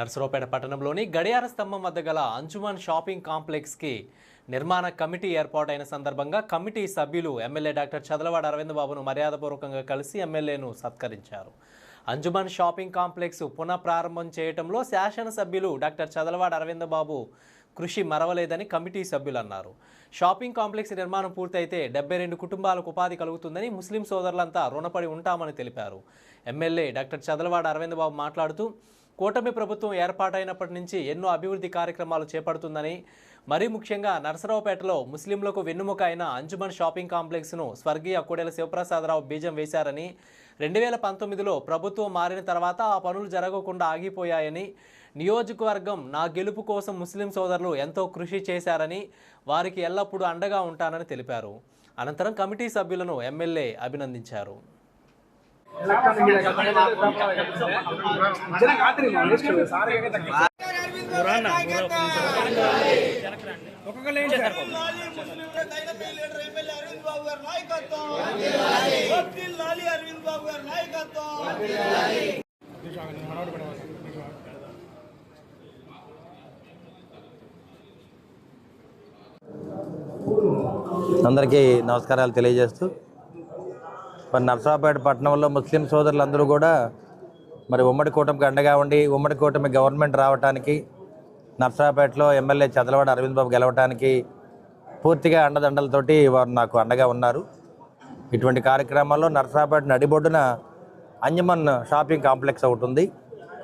నర్సరావుపేట పట్టణంలోని గడియార స్తంభం వద్ద గల అంజుమన్ షాపింగ్ కాంప్లెక్స్కి నిర్మాణ కమిటీ ఏర్పాటైన సందర్భంగా కమిటీ సభ్యులు ఎమ్మెల్యే డాక్టర్ చదలవాడ అరవింద్ బాబును మర్యాదపూర్వకంగా కలిసి ఎమ్మెల్యేను సత్కరించారు. అంజుమన్ షాపింగ్ కాంప్లెక్స్ పునః ప్రారంభం చేయటంలో శాసనసభ్యులు డాక్టర్ చదలవాడ అరవింద్ బాబు కృషి మరవలేదని కమిటీ సభ్యులు అన్నారు. షాపింగ్ కాంప్లెక్స్ నిర్మాణం పూర్తయితే డెబ్బై రెండు కుటుంబాలకు ఉపాధి కలుగుతుందని ముస్లిం సోదరులంతా రుణపడి ఉంటామని తెలిపారు. ఎమ్మెల్యే డాక్టర్ చదలవాడ అరవింద్ బాబు మాట్లాడుతూ కూటమి ప్రభుత్వం ఏర్పాటైనప్పటి నుంచి ఎన్నో అభివృద్ధి కార్యక్రమాలు చేపడుతుందని మరీ ముఖ్యంగా నరసరావుపేటలో ముస్లింలకు వెన్నుముక అయిన అంజుమన్ షాపింగ్ కాంప్లెక్స్ను స్వర్గీయ కోడెల శివప్రసాదరావు బీజం వేశారని రెండు వేల పంతొమ్మిదిలో ప్రభుత్వం మారిన తర్వాత ఆ పనులు జరగకుండా ఆగిపోయాయని నియోజకవర్గం నా గెలుపు కోసం ముస్లిం సోదరులు ఎంతో కృషి చేశారని వారికి ఎల్లప్పుడూ అండగా ఉంటానని తెలిపారు. అనంతరం కమిటీ సభ్యులను ఎమ్మెల్యే అభినందించారు. అరవింద్ బాబు నాయకత్వం అరవింద్ బాబు నాయకత్వం అందరికీ నమస్కారాలు తెలియజేస్తూ మరి నర్సరావుపేట పట్టణంలో ముస్లిం సోదరులందరూ కూడా మరి ఉమ్మడి కూటమికి అండగా ఉండి ఉమ్మడి కూటమి గవర్నమెంట్ రావడానికి నర్సరావుపేటలో ఎమ్మెల్యే చదలవాడ అరవింద్ బాబు గెలవటానికి పూర్తిగా అండదండలతోటి వారు నాకు అండగా ఉన్నారు. ఇటువంటి కార్యక్రమాల్లో నర్సరావుపేట నడిబొడ్డున అంజమన్ షాపింగ్ కాంప్లెక్స్ ఒకటి ఉంది.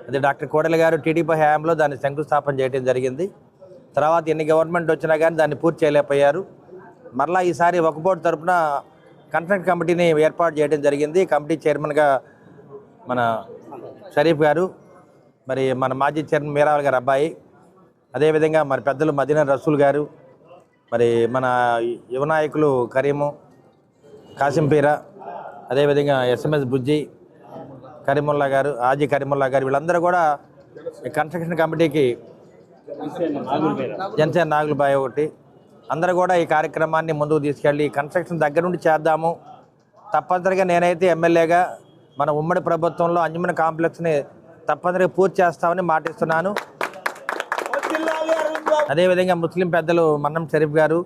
అది డాక్టర్ కోడెల గారు టీడీపీ హయాంలో దాన్ని శంకుస్థాపన చేయడం జరిగింది. తర్వాత ఎన్ని గవర్నమెంట్ వచ్చినా కానీ దాన్ని పూర్తి చేయలేకపోయారు. మరలా ఈసారి ఒక బోర్డు తరపున కన్సల్ట్ కమిటీని ఏర్పాటు చేయడం జరిగింది. కమిటీ చైర్మన్గా మన షరీఫ్ గారు మరి మన మాజీ చైర్మన్ మీరావల్ గారు అబ్బాయి అదేవిధంగా మరి పెద్దలు మదీనా రసూల్ గారు మరి మన యువ నాయకులు కరీము కాసింపీర అదేవిధంగా ఎస్ఎంఎస్ బుజ్జి కరీముల్లా గారు ఆజీ కరీముల్లా గారు వీళ్ళందరూ కూడా ఈ కన్స్ట్రక్షన్ కమిటీకి జనసేన నాగులబాయ్ ఒకటి. అందరూ కూడా ఈ కార్యక్రమాన్ని ముందుకు తీసుకెళ్ళి కన్స్ట్రక్షన్ దగ్గర నుండి చేద్దాము. తప్పనిసరిగా నేనైతే ఎమ్మెల్యేగా మన ఉమ్మడి ప్రభుత్వంలో అంజుమన కాంప్లెక్స్ని తప్పనిసరిగా పూర్తి చేస్తామని మాటిస్తున్నాను. అదేవిధంగా ముస్లిం పెద్దలు మన్నం షరీఫ్ గారు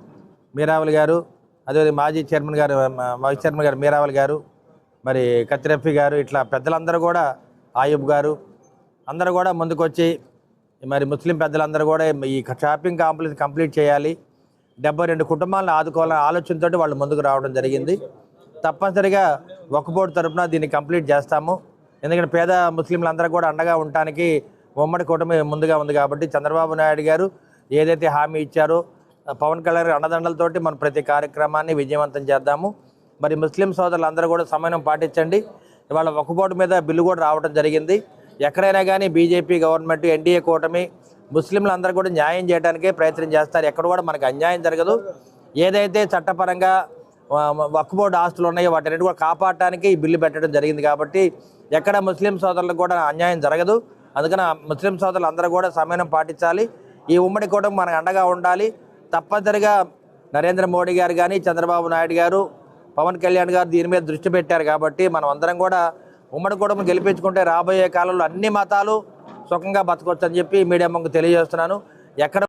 మీరావల్ గారు అదేవిధంగా మాజీ చైర్మన్ గారు వైస్ చైర్మన్ గారు మీరావల్ గారు మరి కత్తిరఫీ గారు ఇట్లా పెద్దలందరూ కూడా ఆయుబ్ గారు అందరూ కూడా ముందుకొచ్చి మరి ముస్లిం పెద్దలందరూ కూడా ఈ షాపింగ్ కాంప్లెక్స్ కంప్లీట్ చేయాలి. డెబ్బై రెండు కుటుంబాలను ఆదుకోవాలనే ఆలోచనతో వాళ్ళు ముందుకు రావడం జరిగింది. తప్పనిసరిగా ఒక్కపోటు తరపున దీన్ని కంప్లీట్ చేస్తాము. ఎందుకంటే పేద ముస్లింలందరూ కూడా అండగా ఉండటానికి ఉమ్మడి కూటమి ముందుగా ఉంది కాబట్టి చంద్రబాబు నాయుడు గారు ఏదైతే హామీ ఇచ్చారో పవన్ కళ్యాణ్ అండదండలతోటి మనం ప్రతి కార్యక్రమాన్ని విజయవంతం చేద్దాము. మరి ముస్లిం సోదరులందరూ కూడా సమయం పాటించండి. ఇవాళ ఒక్కబోటు మీద బిల్లు కూడా రావడం జరిగింది. ఎక్కడైనా కానీ బీజేపీ గవర్నమెంట్ ఎన్డీఏ కూటమి ముస్లింలందరూ కూడా న్యాయం చేయడానికే ప్రయత్నం చేస్తారు. ఎక్కడ కూడా మనకు అన్యాయం జరగదు. ఏదైతే చట్టపరంగా వక్ఫ్ బోర్డు ఆస్తులు ఉన్నాయో వాటిని కూడా కాపాడటానికి ఈ బిల్లు పెట్టడం జరిగింది కాబట్టి ఎక్కడ ముస్లిం సోదరులకు కూడా అన్యాయం జరగదు. అందుకని ముస్లిం సోదరులు అందరూ కూడా సమయం పాటించాలి. ఈ ఉమ్మడి కూటమి మనకు అండగా ఉండాలి. తప్పనిసరిగా నరేంద్ర మోడీ గారు కానీ చంద్రబాబు నాయుడు గారు పవన్ కళ్యాణ్ గారు దీని మీద దృష్టి పెట్టారు కాబట్టి మనం అందరం కూడా ఉమ్మడి కూటమి గెలిపించుకుంటే రాబోయే కాలంలో అన్ని మతాలు సుఖంగా బతకొచ్చు అని చెప్పి మీడియా ముందు తెలియజేస్తున్నాను. ఎక్కడ